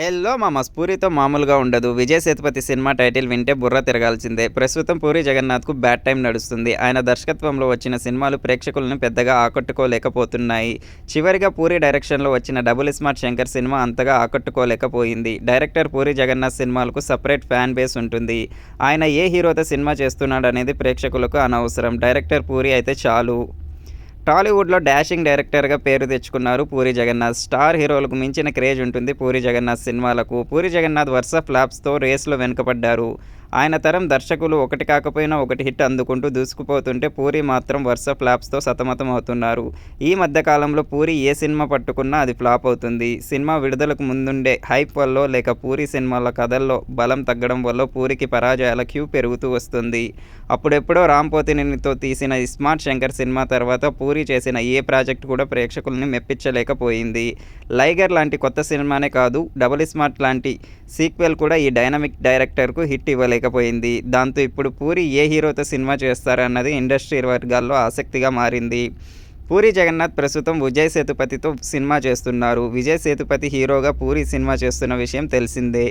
Hello మామస్ పూరితో మామూలుగా ఉండదు. Vijay Sethupathi cinema title వింటే బుర్ర తిరగాల్సిందే. ప్రస్తుతం పూరి జగన్నాథ్కు బ్యాడ్ టైం నడుస్తుంది. ఆయన దర్శకత్వంలో వచ్చిన సినిమాలు ప్రేక్షకులను పెద్దగా ఆకట్టుకోలేకపోతున్నాయి. చివరిగా పూరి డైరెక్షన్లో వచ్చిన డబుల్ స్మార్ట్ శంకర్ సినిమా అంతగా ఆకట్టుకోలేకపోయింది. డైరెక్టర్ పూరి జగన్నాథ్ సినిమాలకు సపరేట్ ఫ్యాన్ బేస్ ఉంటుంది. ఆయన ఏ హీరోతో సినిమా చేస్తున్నాడు అనేది ప్రేక్షకులకు అనవసరం. డైరెక్టర్ పూరి అయితే చాలు. టాలీవుడ్లో డాషింగ్ డైరెక్టర్గా పేరు తెచ్చుకున్నారు పూరి జగన్నాథ్. స్టార్ హీరోలకు మించిన క్రేజ్ ఉంటుంది పూరి జగన్నాథ్ సినిమాలకు. పూరి జగన్నాథ్ వరుస ఫ్లాప్స్తో రేస్లో వెనుకబడ్డారు. ఆయన తరం దర్శకులు ఒకటి కాకపోయినా ఒకటి హిట్ అందుకుంటూ దూసుకుపోతుంటే పూరి మాత్రం వరుస ఫ్లాప్స్తో సతమతం అవుతున్నారు. ఈ మధ్య కాలంలో పూరి ఏ సినిమా పట్టుకున్నా అది ఫ్లాప్ అవుతుంది. సినిమా విడుదలకు ముందుండే హైప్ వల్ల లేక పూరి సినిమాల కథల్లో బలం తగ్గడం వల్ల పూరికి పరాజయాల క్యూ పెరుగుతూ వస్తుంది. అప్పుడెప్పుడో రాంపోతినితో తీసిన స్మార్ట్ శంకర్ సినిమా తర్వాత పూరి చేసిన ఏ ప్రాజెక్ట్ కూడా ప్రేక్షకుల్ని మెప్పించలేకపోయింది. లైగర్ లాంటి కొత్త సినిమానే కాదు డబుల్ స్మార్ట్ లాంటి సీక్వెల్ కూడా ఈ డైనమిక్ డైరెక్టర్కు హిట్ లేకపోయింది. దాంతో ఇప్పుడు పూరి ఏ హీరోతో సినిమా చేస్తారన్నది ఇండస్ట్రీ వర్గాల్లో ఆసక్తిగా మారింది. పూరి జగన్నాథ్ ప్రస్తుతం విజయ్ సేతుపతితో సినిమా చేస్తున్నారు. విజయ్ సేతుపతి హీరోగా పూరి సినిమా చేస్తున్న విషయం తెలిసిందే.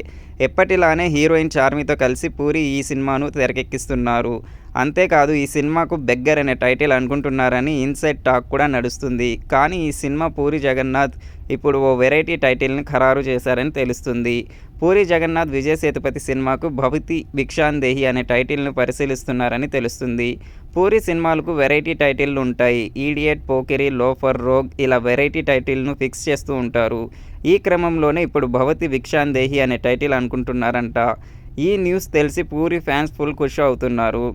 ఎప్పటిలానే హీరోయిన్ చార్మితో కలిసి పూరి ఈ సినిమాను తెరకెక్కిస్తున్నారు. అంతేకాదు ఈ సినిమాకు బెగ్గర్ అనే టైటిల్ అనుకుంటున్నారని ఇన్సైడ్ టాక్ కూడా నడుస్తుంది. కానీ ఈ సినిమా పూరి జగన్నాథ్ ఇప్పుడు ఓ వెరైటీ టైటిల్ని ఖరారు చేశారని తెలుస్తుంది. పూరి జగన్నాథ్ విజయ్ సేతుపతి సినిమాకు భవతి భిక్షాందేహి అనే టైటిల్ను పరిశీలిస్తున్నారని తెలుస్తుంది. పూరి సినిమాలకు వెరైటీ టైటిల్లు ఉంటాయి. ఈడియట్ పోకిరి లోఫర్ రోగ్ ఇలా వెరైటీ టైటిల్ను ఫిక్స్ చేస్తూ ఉంటారు. ఈ క్రమంలోనే ఇప్పుడు భవతి భిక్షాందేహి అనే టైటిల్ అనుకుంటున్నారంట. ఈ న్యూస్ తెలిసి పూరి ఫ్యాన్స్ ఫుల్ ఖుషి అవుతున్నారు.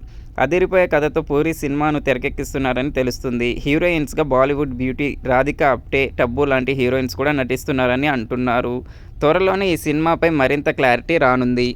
అదిరిపోయే కథతో పూరి సినిమాను తెరకెక్కిస్తున్నారని తెలుస్తుంది. హీరోయిన్స్గా బాలీవుడ్ బ్యూటీ రాధిక అప్టే టబ్బు లాంటి హీరోయిన్స్ కూడా నటిస్తున్నారని అంటున్నారు. త్వరలోనే ఈ సినిమాపై మరింత క్లారిటీ రానుంది.